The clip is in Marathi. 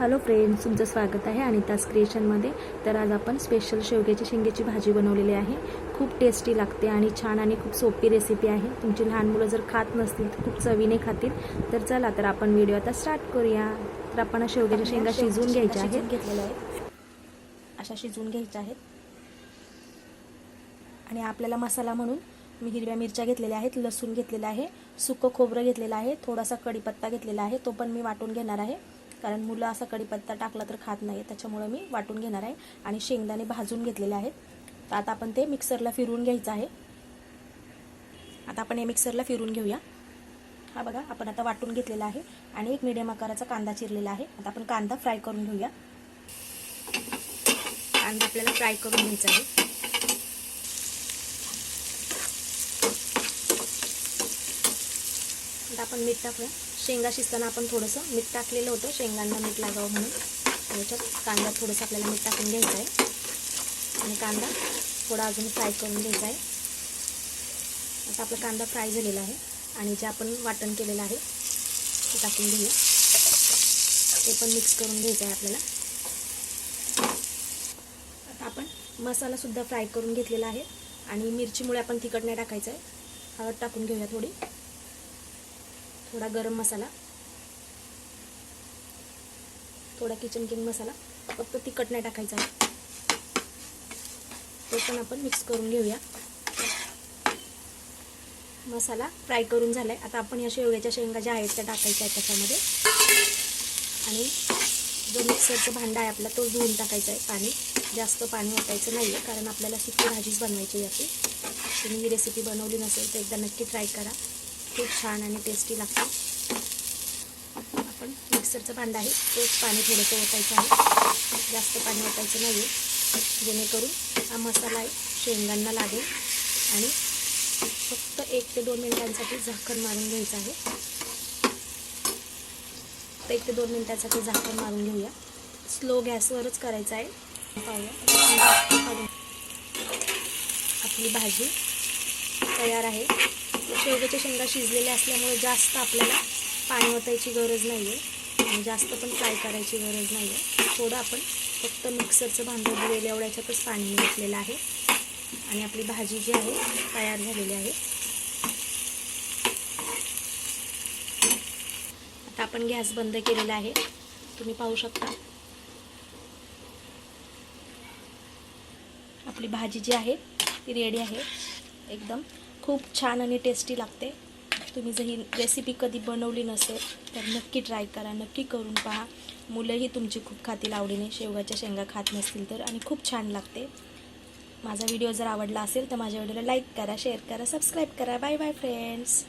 हॅलो फ्रेंड्स तुमचं स्वागत आहे अनिताज क्रिएशनमध्ये तर आज आपण स्पेशल शेवग्याची शेंगेची भाजी बनवलेली आहे. खूप टेस्टी लागते आणि छान आणि खूप सोपी रेसिपी आहे. तुमची लहान मुलं जर खात नसतील तर खूप चवीने खातील. तर चला तर आपण व्हिडिओ आता स्टार्ट करूया. तर आपण शेवग्याच्या शेंगा शिजवून घ्यायच्या आहेत. घेतलेल्या आहेत. अशा शिजवून घ्यायच्या आहेत. आणि आपल्याला मसाला म्हणून मी हिरव्या मिरच्या घेतलेल्या आहेत लसूण घेतलेलं आहे सुकं खोबरं घेतलेलं आहे थोडासा कढीपत्ता घेतलेला आहे तो पण मी वाटून घेणार आहे. कारण मुलं असा कढीपत्ता टाकला तर खात नाही त्याच्यामुळं मी वाटून घेणार आहे आणि शेंगदाणे भाजून घेतलेले आहेत. तर आता आपण ते मिक्सरला फिरवून घ्यायचं आहे. आता आपण हे मिक्सरला फिरून घेऊया. हा बघा आपण आता वाटून घेतलेला आहे आणि एक मिडियम आकाराचा कांदा चिरलेला आहे. आता आपण कांदा फ्राय करून घेऊया. कांदा आपल्याला फ्राय करून घ्यायचा आहे. आता आपण मीठ टाकूया. शेंगा शिजताना आपण थोडंसं मीठ टाकलेलं होतं. शेंगांना मीठ लागावं म्हणून. याच्यात कांदा थोडंसं आपल्याला मीठ टाकून घ्यायचं आहे. आणि कांदा थोडा अजून फ्राय करून घ्यायचा आहे. आता आपला कांदा फ्राय झालेला आहे. आणि जे आपण वाटण केलेलं आहे ते टाकून घेऊया. ते पण मिक्स करून घ्यायचं आहे आपल्याला. आता आपण मसालासुद्धा फ्राय करून घेतलेला आहे. आणि मिरचीमुळे आपण तिखट नाही टाकायचं आहे. हळद टाकून घेऊया थोडी. थोडा गरम मसाला. थोडा किचन किंग मसाला. फक्त तिखट नाही टाकायचा आहे. तो पण आपण मिक्स करून घेऊया. मसाला फ्राय करून झालाय. आता आपण या शेवग्याच्या शेंगा ज्या आहेत त्या टाकायच्या आहेत त्याच्यामध्ये. आणि जो मिक्सरचं भांडा आहे आपला तो धुवून टाकायचा आहे. पाणी. जास्त पाणी वाटायचं नाही आहे कारण आपल्याला सुकी भाजीच बनवायची याची. तुम्ही ही रेसिपी बनवली नसेल तर एकदा नक्की ट्राय करा. खूप छान आणि टेस्टी लागते. आपण मिक्सरचं भांडं आहे तोच पाणी थोडंसं ओतायचं आहे. जास्त पाणी ओतायचं नाही आहे जेणेकरून हा मसाला आहे शेंगांना लागेल आणि फक्त एक ते दोन मिनिटांसाठी झाकण मारून घ्यायचं आहे. तर एक ते दोन मिनिटांसाठी झाकण मारून घेऊया. स्लो गॅसवरच करायचं आहे. पाहूया आपली भाजी तयार आहे. शेवग्याच्या शेंगा शिजलेल्या असल्यामुळे जास्त आपल्याला पाणी ओतायची गरज नाही आहे आणि जास्त पण फ्राय करायची गरज नाही आहे थोडं आपण फक्त मिक्सरचं भांडं दिलेलं एवढ्याच्यातच पाणी घेतलेलं आहे. आणि आपली भाजी जी आहे तयार झालेली आहे. आता आपण गॅस बंद केलेला आहे. तुम्ही पाहू शकता. आपली भाजी जी आहे ती रेडी आहे. एकदम खूप छान आणि टेस्टी लागते. तुम्ही जर ही रेसिपी कधी बनवली नसेल तर नक्की ट्राय करा नक्की करून पहा. मुलंही तुमची खूप खातील आवडीने शेवगाच्या शेंगा खात नसतील तर आणि खूप छान लागते. माझा व्हिडिओ जर आवडला असेल तर माझ्या व्हिडिओला लाईक करा शेअर करा सबस्क्राईब करा. Bye bye friends